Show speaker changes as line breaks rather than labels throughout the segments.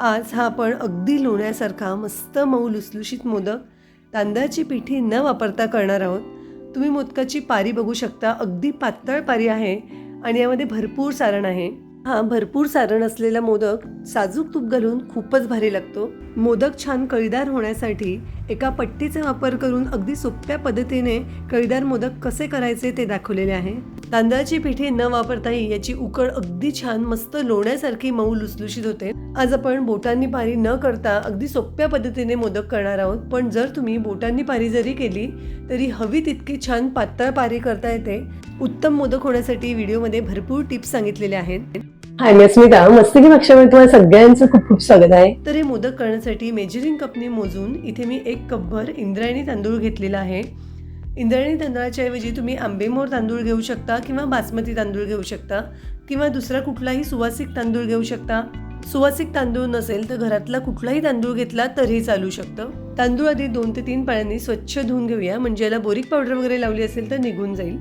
आज हा आपण अगदी लोण्यासारखा मस्त मऊ लुसलुशीत मोदक तांदळाची पिठी न वापरता करणार आहोत. तुम्ही मोदकाची पारी बघू शकता. अगदी पातळ पारी आहे आणि यामध्ये भरपूर सारण आहे. हा भरपूर सारण असलेला मोदक साजूक तूप घालून खूपच भारी लागतो. मोदक छान कळीदार होण्यासाठी एका पट्टीचा वापर करून अगदी सोप्या पद्धतीने कळीदार मोदक कसे करायचे ते दाखवलेले आहे. तांदळाची पिठी न वापरताही याची उकड अगदी छान मस्त लोण्यासारखी मऊ लुसलुशीत होते. आज आपण बोटांनी पारी न करता अगदी सोप्या पद्धतीने मोदक करणार आहोत. पण जर तुम्ही बोटांनी पारी जरी केली तरी हवी तितकी छान पातळ पारी करता येते. उत्तम मोदक होण्यासाठी व्हिडिओमध्ये भरपूर टिप्स सांगितलेल्या आहेत.
हाय मी अस्मिता. मस्तिकी पक्षामध्ये तुम्हाला सगळ्यांचं खूप खूप स्वागत आहे.
तर हे मोदक करण्यासाठी मेजरिंग कपने मोजून इथे मी एक कपभर इंद्रायणी तांदूळ घेतलेला आहे. इंद्रायणी तांदळाच्या ऐवजी तुम्ही आंबेमोर तांदूळ घेऊ शकता किंवा बासमती तांदूळ घेऊ शकता किंवा दुसरा कुठलाही सुवासिक तांदूळ घेऊ शकता. सुवासिक तांदूळ नसेल तर घरातला कुठलाही तांदूळ घेतला तरीही चालू शकतं. तांदूळ आधी दोन ते तीन पाण्याने स्वच्छ धुवून घेऊया. म्हणजे याला बोरिक पावडर वगैरे लावली असेल तर निघून जाईल.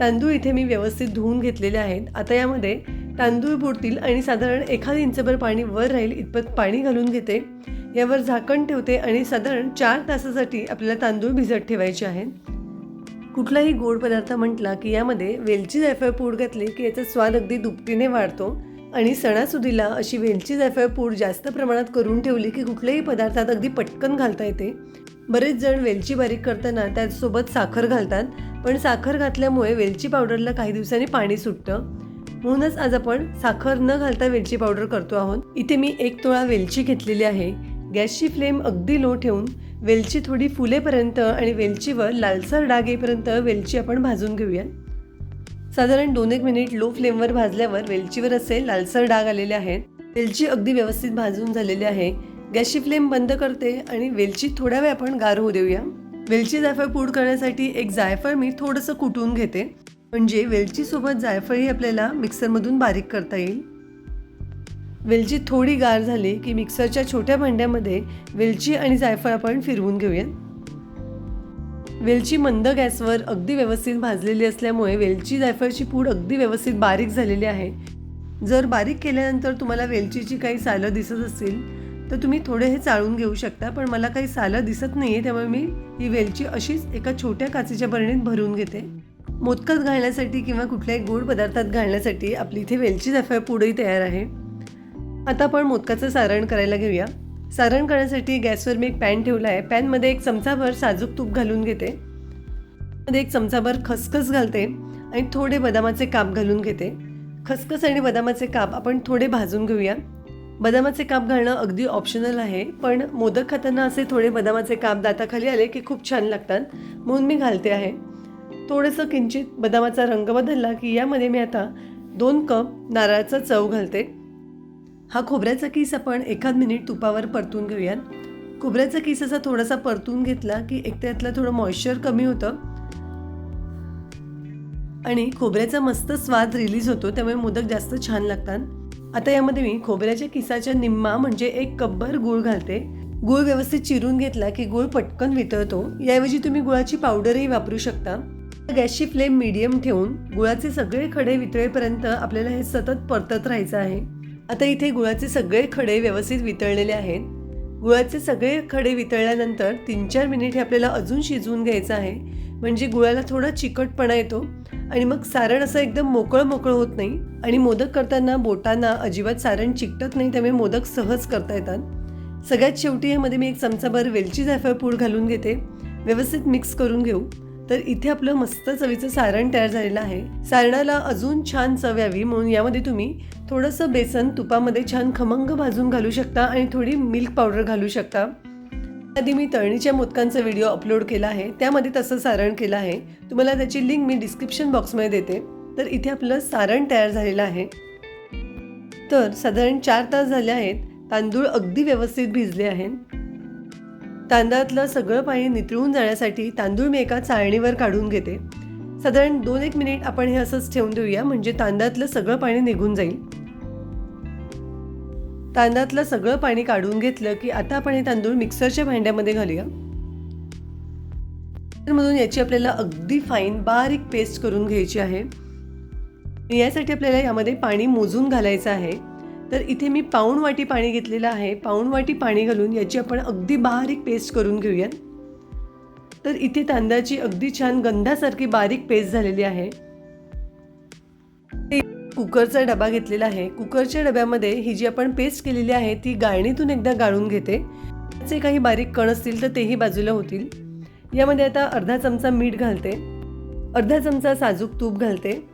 तांदूळ इथे मी व्यवस्थित धुवून घेतलेले आहेत. आता यामध्ये तांदूळ बुडतील आणि साधारण एखाद इंचभर पाणी वर राहील इतपत पाणी घालून घेते. यावर झाकण ठेवते आणि साधारण चार तासासाठी आपल्याला तांदूळ भिजत ठेवायचे आहेत. कुठलाही गोड पदार्थ म्हटला की यामध्ये वेलची जायफळ पूड घातली की याचा स्वाद अगदी दुपटीने वाढतो. आणि सणासुदीला अशी वेलची जायफळ पूड जास्त प्रमाणात करून ठेवली की कुठल्याही पदार्थात अगदी पटकन घालता येते. बरेच जण वेलची बारीक करताना त्याचसोबत साखर घालतात पण साखर घातल्यामुळे वेलची पावडरला काही दिवसांनी पाणी सुटतं. म्हणूनच आज आपण साखर न घालता वेलची पावडर करतो आहोत. इथे मी एक तोळा वेलची घेतलेली आहे. गॅसची फ्लेम अगदी लो ठेवून वेलची थोडी फुलेपर्यंत आणि वेलचीवर लालसर डाग येईपर्यंत वेलची आपण भाजून घेऊया. साधारण दोन एक मिनिट लो फ्लेमवर भाजल्यावर वेलचीवर असे लालसर डाग आलेले आहेत. वेलची अगदी व्यवस्थित भाजून झालेली आहे. गॅसची फ्लेम बंद करते आणि वेलची थोड्या वेळ आपण गार होऊ देऊया. वेलची जायफळ पूड करण्यासाठी एक जायफळ मी थोडंसं कुटून घेते. म्हणजे वेलचीसोबत जायफळही आपल्याला मिक्सरमधून बारीक करता येईल. वेलची थोडी गार झाली की मिक्सरच्या छोट्या भांड्यामध्ये वेलची आणि जायफळ आपण फिरवून घेऊयात. वेलची मंद गॅसवर अगदी व्यवस्थित भाजलेली असल्यामुळे वेलची जायफळची पूड अगदी व्यवस्थित बारीक झालेली आहे. जर बारीक केल्यानंतर तुम्हाला वेलचीची काही सालं दिसत असतील तर तुम्ही थोडे हे चाळून घेऊ शकता पण मला काही सालं दिसत नाही आहे त्यामुळे मी ही वेलची अशीच एका छोट्या काचेच्या बरणीत भरून घेते. मोदकात घालण्यासाठी किंवा कुठल्याही गोड पदार्थात घालण्यासाठी आपली इथे वेलची जायफळ पूडही तयार आहे. आता आपण मोदकाचं सारण करायला घेऊया. सारण करण्यासाठी गॅसवर मी एक पॅन ठेवला आहे पॅनमध्ये एक चमचाभर साजूक तूप घालून घेते. मध्ये एक चमचाभर खसखस घालते आणि थोडे बदामाचे काप घालून घेते. खसखस आणि बदामाचे काप आपण थोडे भाजून घेऊया. बदामाचे काप घालणं अगदी ऑप्शनल आहे पण मोदक खाताना असे थोडे बदामाचे काप दाताखाली आले की खूप छान लागतात म्हणून मी घालते आहे. थोडंसं किंचित बदामाचा रंग बदलला की यामध्ये मी आता दोन कप नारळाचा चव घालते. हा खोबऱ्याचा किस आपण एखाद मिनिट तुपावर परतून घेऊयात. खोबऱ्याचा किस असा थोडासा परतून घेतला की एक त्यातलं थोडं मॉइश्चर कमी होतं. आणि खोबऱ्याचा मस्त स्वाद रिलीज होतो त्यामुळे मोदक जास्त छान लागतात. आता यामध्ये मी खोबऱ्याच्या किसाच्या निम्मा म्हणजे एक कब्बर गूळ घालते. गूळ व्यवस्थित चिरून घेतला की गूळ पटकन वितळतो. याऐवजी तुम्ही गुळाची पावडरही वापरू शकता. गॅसची फ्लेम मीडियम ठेवून गुळाचे सगळे खडे वितळेपर्यंत आपल्याला हे सतत परतत राहायचं आहे. आता इथे गुळाचे सगळे खडे व्यवस्थित वितळलेले आहेत. गुळाचे सगळे खडे वितळल्यानंतर तीन चार मिनिट हे आपल्याला अजून शिजवून घ्यायचं आहे. म्हणजे गुळाला थोडा चिकटपणा येतो आणि मग सारण असं एकदम मोकळं मोकळं होत नाही आणि मोदक करताना बोटांना अजिबात सारण चिकटत नाही त्यामुळे मोदक सहज करता येतात. सगळ्यात शेवटी यामध्ये मी एक चमचाभर वेलची जायफळ पूड घालून घेते. व्यवस्थित मिक्स करून घेऊ. तर इथे आपलं मस्त चवीचं सारण तयार झालेलं आहे. सारणाला अजून छान चव यावी म्हणून यामध्ये तुम्ही थोडंसं बेसन तुपामध्ये छान खमंग भाजून घालू शकता आणि थोडी मिल्क पावडर घालू शकता. आधी मी तळणीच्या मोदकांचा व्हिडिओ अपलोड केला आहे त्यामध्ये तसं सारण केलं आहे. तुम्हाला त्याची लिंक मी डिस्क्रिप्शन बॉक्समध्ये देते. तर इथे आपलं सारण तयार झालेलं आहे. तर साधारण चार तास झाले आहेत. तांदूळ अगदी व्यवस्थित भिजले आहेत. तांदळातलं सगळं पाणी नितळून जाण्यासाठी तांदूळ मी एका चाळणीवर काढून घेते. साधारण दोन एक मिनिट आपण हे असंच ठेवून देऊया म्हणजे तांदळातलं सगळं पाणी निघून जाईल. तांदळातलं सगळं पाणी काढून घेतलं की आता आपण हे तांदूळ मिक्सरच्या भांड्यामध्ये घालूया. म्हणून याची आपल्याला अगदी फाईन बारीक पेस्ट करून घ्यायची आहे. यासाठी आपल्याला यामध्ये पाणी मोजून घालायचं आहे. तर इथे मी पाऊण वाटी पाणी घेतलेलं आहे. पाऊण वाटी पाणी घालून याची आपण अगदी बारीक पेस्ट करून घेऊयात. तर इथे तांदळाची अगदी छान गंधासारखी बारीक पेस्ट झालेली आहे. ते कुकरचा डबा घेतलेला आहे. कुकरच्या डब्यामध्ये ही जी आपण पेस्ट केलेली आहे ती गाळणीतून एकदा गाळून घेते. त्याचे काही बारीक कण असतील तर तेही बाजूला होतील. यामध्ये आता अर्धा चमचा मीठ घालते. अर्धा चमचा साजूक तूप घालते.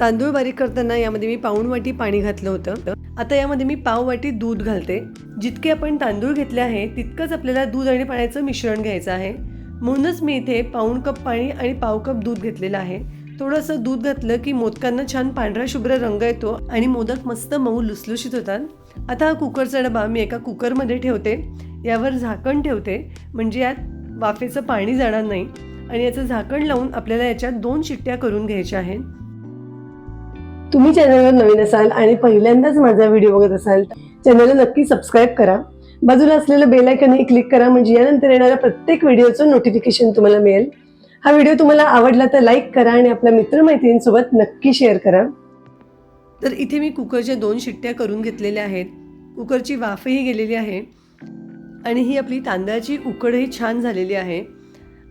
तांदूळ बारीक करताना यामध्ये मी पाऊण वाटी पाणी घातलं होतं. आता यामध्ये मी पाववाटी दूध घालते. जितके आपण तांदूळ घेतले आहे तितकंच आपल्याला दूध आणि पाण्याचं मिश्रण घ्यायचं आहे. म्हणूनच मी इथे पाऊण कप पाणी आणि पाव कप दूध घेतलेलं आहे. थोडंसं दूध घातलं की मोदकांना छान पांढरा शुभ्र रंग येतो आणि मोदक मस्त मऊ लुसलुशीत होतात. आता हा कुकरचा डबा मी एका कुकरमध्ये ठेवते. यावर झाकण ठेवते. म्हणजे यात वाफेचं पाणी जाणार नाही. आणि याचं झाकण लावून आपल्याला याच्यात दोन शिट्ट्या करून घ्यायच्या आहेत.
तुम्ही चॅनलवर नवीन असाल आणि पहिल्यांदाच माझा व्हिडिओ बघत असाल चॅनलला नक्की सबस्क्राईब करा. बाजूला असलेलं बेल आयकनही क्लिक करा म्हणजे यानंतर येणाऱ्या प्रत्येक व्हिडिओचं नोटिफिकेशन तुम्हाला मिळेल. हा व्हिडिओ तुम्हाला आवडला तर लाईक करा आणि आपल्या मित्रमैत्रिणींसोबत नक्की शेअर करा.
तर इथे मी कुकरच्या दोन शिट्ट्या करून घेतलेल्या आहेत. कुकरची वाफही गेलेली आहे. आणि ही आपली तांदळाची उकडही छान झालेली आहे.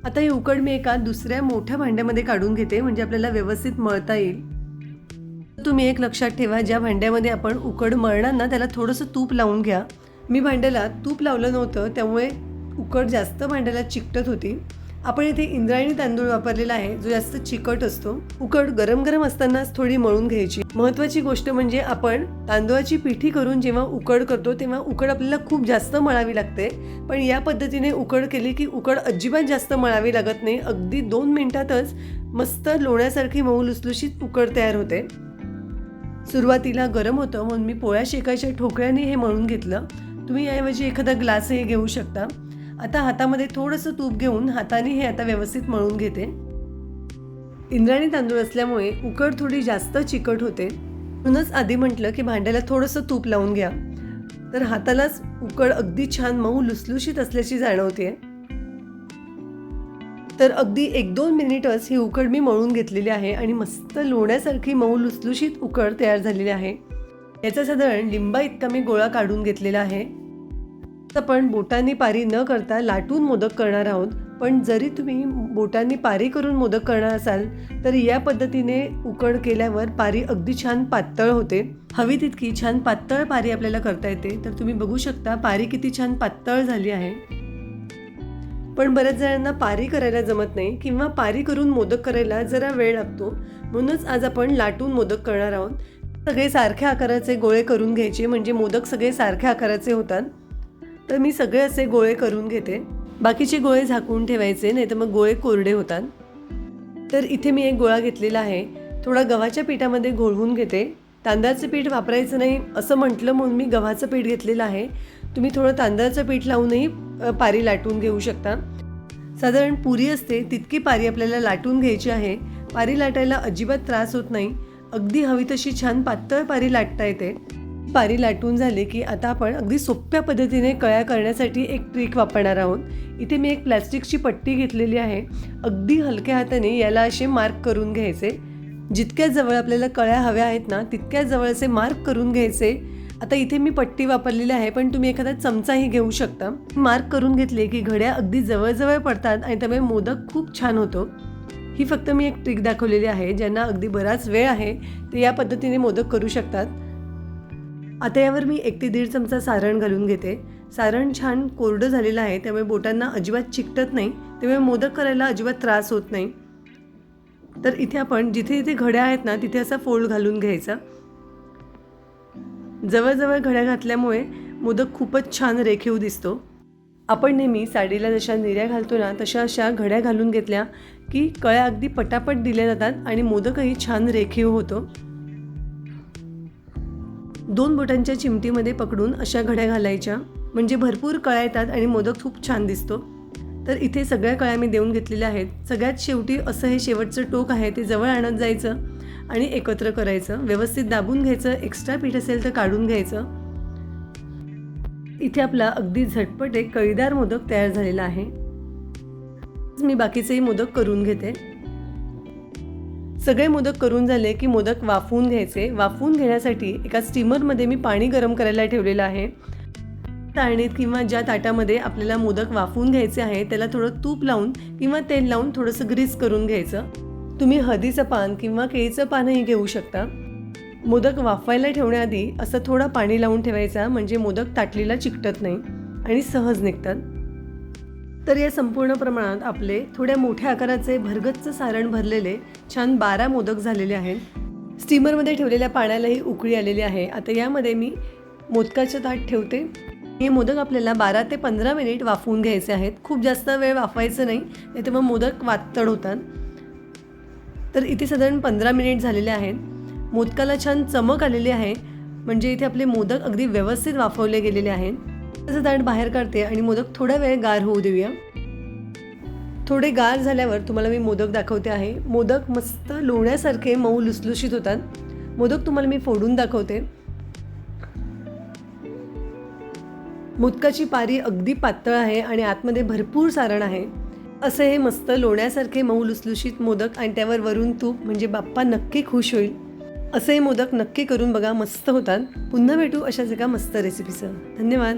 आता ही उकड मी एका दुसऱ्या मोठ्या भांड्यामध्ये काढून घेते म्हणजे आपल्याला व्यवस्थित मळता येईल. तुम्ही एक लक्षात ठेवा ज्या भांड्यामध्ये आपण उकड मळणार ना त्याला थोडंसं तूप लावून घ्या. मी भांड्याला तूप लावलं नव्हतं त्यामुळे उकड जास्त भांड्याला चिकटत होती. आपण इथे इंद्रायणी तांदूळ वापरलेला आहे जो जास्त चिकट असतो. उकड गरम गरम असतानाच थोडी मळून घ्यायची. महत्वाची गोष्ट म्हणजे आपण तांदूळाची पिठी करून जेव्हा उकड करतो तेव्हा उकड आपल्याला खूप जास्त मळावी लागते. पण या पद्धतीने उकड केली की उकड अजिबात जास्त मळावी लागत नाही. अगदी दोन मिनिटातच मस्त लोण्यासारखी मऊ लुसलुशीत उकड तयार होते. सुरुवातीला गरम होतं म्हणून मी पोळ्या शेकायच्या ठोकळ्याने हे मळून घेतलं. तुम्ही याऐवजी एखादा ग्लासही घेऊ शकता. आता हातामध्ये थोडंसं तूप घेऊन हाताने हे आता व्यवस्थित मळून घेते. इंद्रायणी तांदूळ असल्यामुळे उकड थोडी जास्त चिकट होते. म्हणूनच आधी म्हटलं की भांड्याला थोडंसं तूप लावून घ्या. तर हातालाच उकड अगदी छान मऊ लुसलुशीत असल्याची जाणवते तर अगदी एक दोन मिनिटच ही उकड मी मळून घेतलेली आहे आणि मस्त लोण्यासारखी मऊ लुसलुशीत उकड तयार झालेली आहे. याचा साधारण लिंबा इतका मी गोळा काढून घेतलेला आहे. आपण बोटांनी पारी न करता लाटून मोदक करणार आहोत. पण जरी तुम्ही बोटांनी पारी करून मोदक करणार असाल तर या पद्धतीने उकड केल्यावर पारी अगदी छान पातळ होते. हवी तितकी छान पातळ पारी आपल्याला करता येते. तर तुम्ही बघू शकता पारी किती छान पातळ झाली आहे. पण बऱ्याच जणांना पारी करायला जमत नाही किंवा पारी करून मोदक करायला जरा वेळ लागतो. म्हणूनच आज आपण लाटून मोदक करणार आहोत. सगळे सारख्या आकाराचे गोळे करून घ्यायचे म्हणजे मोदक सगळे सारख्या आकाराचे होतात. तर मी सगळे असे गोळे करून घेते. बाकीचे गोळे झाकून ठेवायचे नाही तर मग गोळे कोरडे होतात. तर इथे मी एक गोळा घेतलेला आहे. थोडा गव्हाच्या पिठामध्ये घोळवून घेते. तांदळाचं पीठ वापरायचं नाही असं म्हटलं म्हणून मी गव्हाचं पीठ घेतलेलं आहे. तुम्ही थोडं तांदळाचं पीठ लावूनही पारी लाटून घेऊ शकता. साधारण पुरी असते तितकी पारी आपल्याला लाटून घ्यायची आहे. पारी लाटायला अजिबात त्रास होत नाही. अगदी हवी तशी छान पातळ पारी लाटता येते. पारी लाटून झाली की आता आपण अगदी सोप्या पद्धतीने कळ्या करण्यासाठी एक ट्रिक वापरणार आहोत. इथे मी एक प्लॅस्टिकची पट्टी घेतलेली आहे. अगदी हलक्या हाताने याला असे मार्क करून घ्यायचे. जितक्या जवळ आपल्याला कळ्या हव्या आहेत ना तितक्या जवळचे मार्क करून घ्यायचे. आता इथे मी पट्टी वापरलेली आहे पण तुम्ही एखादा चमचाही घेऊ शकता. मार्क करून घेतले की घड्या अगदी जवळजवळ पडतात आणि त्यामुळे मोदक खूप छान होतो. ही फक्त मी एक ट्रिक दाखवलेली आहे ज्यांना अगदी बराच वेळ आहे ते या पद्धतीने मोदक करू शकतात. आता यावर मी एक ते दीड चमचा सारण घालून घेते. सारण छान कोरडं झालेलं आहे त्यामुळे बोटांना अजिबात चिकटत नाही त्यामुळे मोदक करायला अजिबात त्रास होत नाही. तर इथे आपण जिथे जिथे घड्या आहेत ना तिथे असा फोल्ड घालून घ्यायचा. जवळजवळ घड्या घातल्यामुळे मोदक खूपच छान रेखीव दिसतो. आपण नेहमी साडीला जशा निर्या घालतो ना तशा अशा घड्या घालून घेतल्या की कळ्या अगदी पटापट दिल्या जातात आणि मोदकही छान रेखीव होतो. दोन बोटांच्या चिमटीमध्ये पकडून अशा घड्या घालायच्या. म्हणजे भरपूर कळ्या येतात आणि मोदक खूप छान दिसतो. तर इथे सगळ्या कळ्या मी देऊन घेतलेल्या आहेत. सगळ्यात शेवटी असं हे शेवटचं टोक आहे ते जवळ आणत जायचं. आणि एकत्र करायचं व्यवस्थित दाबून घ्यायचं एक्स्ट्रा पीठ असेल तर काढून घ्यायचं. इथे आपला अगदी झटपट एक कळीदार मोदक तयार झालेला आहे. मी बाकीचेही मोदक करून घेते. सगळे मोदक करून झाले की मोदक वाफवून घ्यायचे. वाफवून घेण्यासाठी एका स्टीमरमध्ये मी पाणी गरम करायला ठेवलेलं आहे. ताळणीत किंवा ज्या ताटामध्ये आपल्याला मोदक वाफवून घ्यायचे आहे त्याला थोडं तूप लावून किंवा तेल लावून थोडंसं ग्रीस करून घ्यायचं. तुम्ही हळदीचं पान किंवा केळीचं पानही घेऊ शकता. मोदक वाफवायला ठेवण्याआधी असं थोडं पाणी लावून ठेवायचा म्हणजे मोदक ताटलीला चिकटत नाही आणि सहज निघतात. तर या संपूर्ण प्रमाणात आपले थोड्या मोठ्या आकाराचे भरगच्च सारण भरलेले छान बारा मोदक झालेले आहेत. स्टीमरमध्ये ठेवलेल्या पाण्यालाही उकळी आलेली आहे. आता यामध्ये मी मोदकाचं ताट ठेवते. हे मोदक आपल्याला बारा ते पंधरा मिनिट वाफवून घ्यायचे आहेत. खूप जास्त वेळ वाफवायचं नाही नाही तर मग मोदक वातड होतात. तर इथे साधारण पंधरा मिनिट झालेले आहेत. मोदकाला छान चमक आलेली आहे. म्हणजे इथे आपले मोदक अगदी व्यवस्थित वाफवले गेलेले आहेत. साधारण ताट बाहेर काढते आणि मोदक थोडा वेळ गार होऊ देऊया. थोडे गार झाल्यावर तुम्हाला मी मोदक दाखवते आहे. मोदक मस्त लोण्यासारखे मऊ लुसलुशीत होतात. मोदक तुम्हाला मी फोडून दाखवते. मोदकाची पारी अगदी पातळ आहे आणि आतमध्ये भरपूर सारण आहे. असे हे मस्त लोण्यासारखे मऊ लुसलुशीत मोदक आणि त्यावर वरून तूप म्हणजे बाप्पा नक्की खुश होईल. असे हे मोदक नक्की करून बघा मस्त होतात. पुन्हा भेटू अशाच एका मस्त रेसिपीचं धन्यवाद.